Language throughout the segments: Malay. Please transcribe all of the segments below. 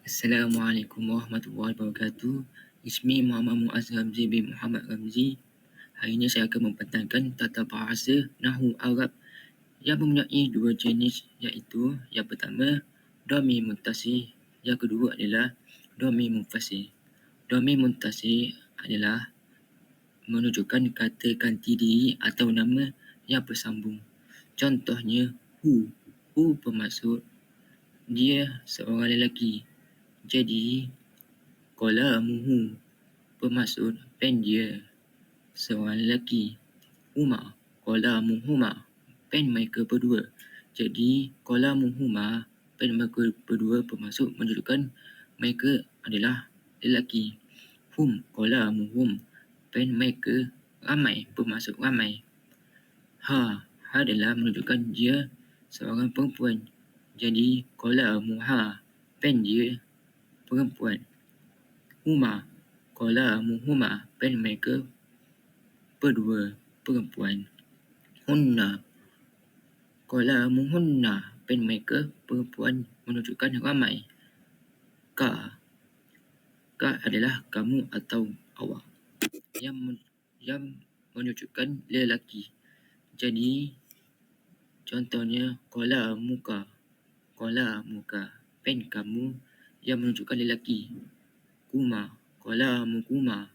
Assalamualaikum warahmatullahi wabarakatuh. Ismi Muhammad Muaz Ramzi bin Muhammad Ramzi. Hari ini saya akan mempertahankan tata bahasa Nahu Arab yang mempunyai dua jenis iaitu yang pertama domi muntasi, yang kedua adalah domi munfasi. Domi muntasi adalah menunjukkan kata ganti diri atau nama yang bersambung. Contohnya hu. Hu bermaksud dia seorang lelaki. Jadi, kola muhu bermaksud pen dia seorang lelaki. Uma, kola muhuma, pen mereka berdua. Jadi, kola muhuma, pen mereka berdua bermaksud menunjukkan mereka adalah lelaki. Hum, kola muhum, pen mereka ramai bermaksud ramai. Ha, ha adalah menunjukkan dia seorang perempuan. Jadi, kola muha, pen dia perempuan. Huma, kola muhuma, pen mereka berdua perempuan. Hunna, kola muhunna, pen mereka perempuan menunjukkan ramai. Ka, ka adalah kamu atau awak yang yang menunjukkan lelaki. Jadi, contohnya kola muka, kola muka, pen kamu yang menunjukkan lelaki. Kuma, kola mukuma,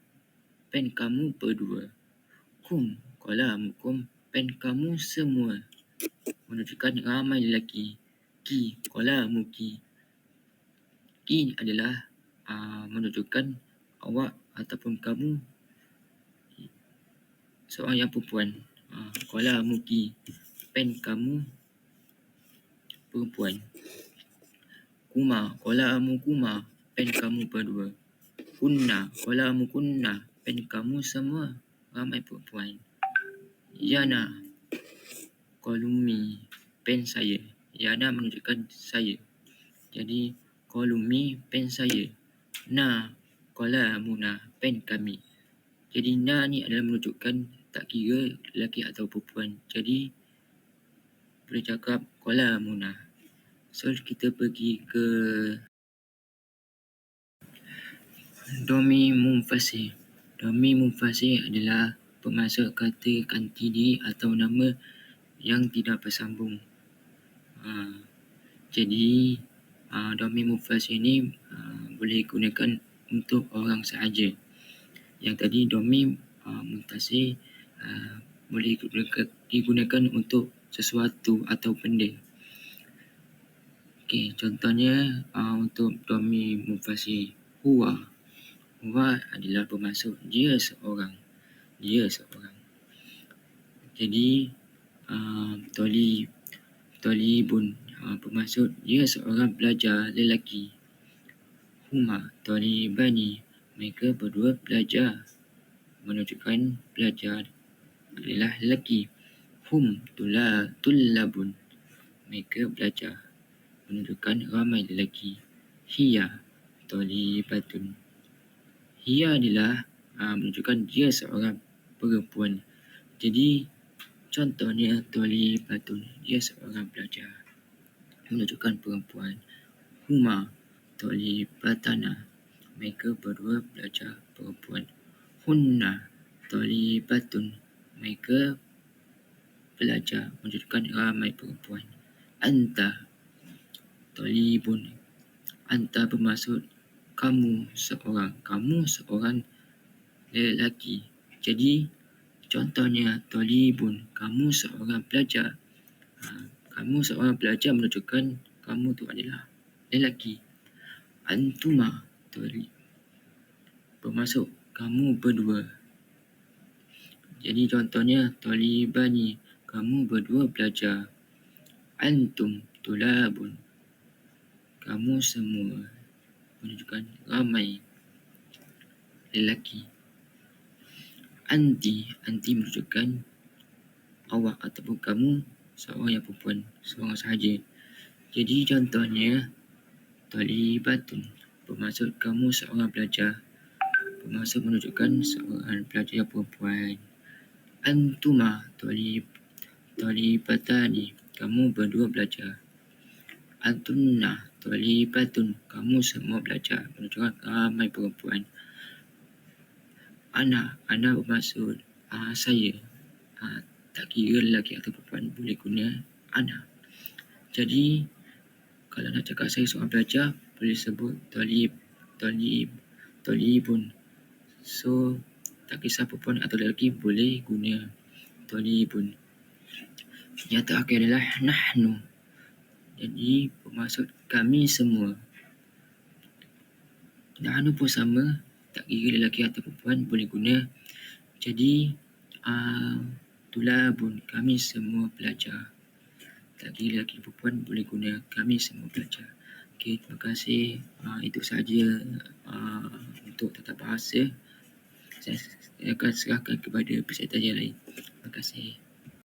pen kamu berdua. Kum, kola mukum, pen kamu semua. Menunjukkan ramai lelaki. Ki, kola muki. Ki adalah uh, menunjukkan awak ataupun kamu seorang yang perempuan. Uh, kola muki, pen kamu perempuan. Kuma, kola amu kuma, pen kamu berdua. Kunna, kola amu kunna, pen kamu semua ramai perempuan. Yana, kolumi, pen saya. Yana menunjukkan saya. Jadi, kolumi, pen saya. Na, kola muna, pen kami. Jadi, na ni adalah menunjukkan tak kira lelaki atau perempuan. Jadi, boleh cakap kola muna. So kita pergi ke Domi Mumfasi. Domi Mumfasi adalah bermaksud kata ganti diri atau nama yang tidak bersambung. Ha, jadi ha, Domi Mumfasi ini ha, boleh digunakan untuk orang sahaja. Yang tadi Domi ha, Mumfasi ha, boleh digunakan untuk sesuatu atau benda. Okey, contohnya uh, untuk domi mufasi huwa. Huwa adalah bermaksud dia seorang. Dia seorang. Jadi uh, toli toli bun uh, bermaksud dia seorang pelajar lelaki. Huma toli bani mereka berdua pelajar menunjukkan pelajar adalah lelaki. Hum tula tulabun mereka belajar menunjukkan ramai lelaki. Hiya talibatun. Hiya adalah uh, menunjukkan dia seorang perempuan. Jadi contohnya talibatun dia seorang pelajar menunjukkan perempuan. Huma talibatana mereka berdua pelajar perempuan. Hunna talibatun mereka pelajar menunjukkan ramai perempuan. Anta talibun. Anta bermaksud kamu seorang. Kamu seorang lelaki. Jadi, contohnya talibun. Kamu seorang pelajar. Ha, kamu seorang pelajar menunjukkan kamu tu adalah lelaki. Antuma talib. Bermaksud kamu berdua. Jadi contohnya talibani. Kamu berdua belajar. Antum tulabun kamu semua menunjukkan ramai lelaki. Anti, anti menunjukkan awak ataupun kamu seorang yang perempuan, seorang sahaja. Jadi contohnya, talibatun bermaksud kamu seorang pelajar, bermaksud menunjukkan seorang pelajar yang perempuan. Antuma talib, talibatani, kamu berdua belajar. Antunna Tolibatun. Kamu semua belajar. Menunjukkan ramai perempuan. Ana. Ana bermaksud uh, saya. Uh, tak kira lelaki atau perempuan boleh guna ana. Jadi, kalau nak cakap saya seorang belajar, boleh sebut tolib, tolib, tolibun. So, tak kisah perempuan atau lelaki boleh guna tolibun. Yang terakhir adalah nahnu. Jadi, bermaksud kami semua. Nahnu pun sama, tak kira lelaki atau perempuan boleh guna. Jadi, uh, tulabun, kami semua belajar. Tak kira lelaki perempuan boleh guna, kami semua belajar. Okey, terima kasih. Uh, itu sahaja uh, untuk tata bahasa. Saya, saya akan serahkan kepada peserta yang lain. Terima kasih.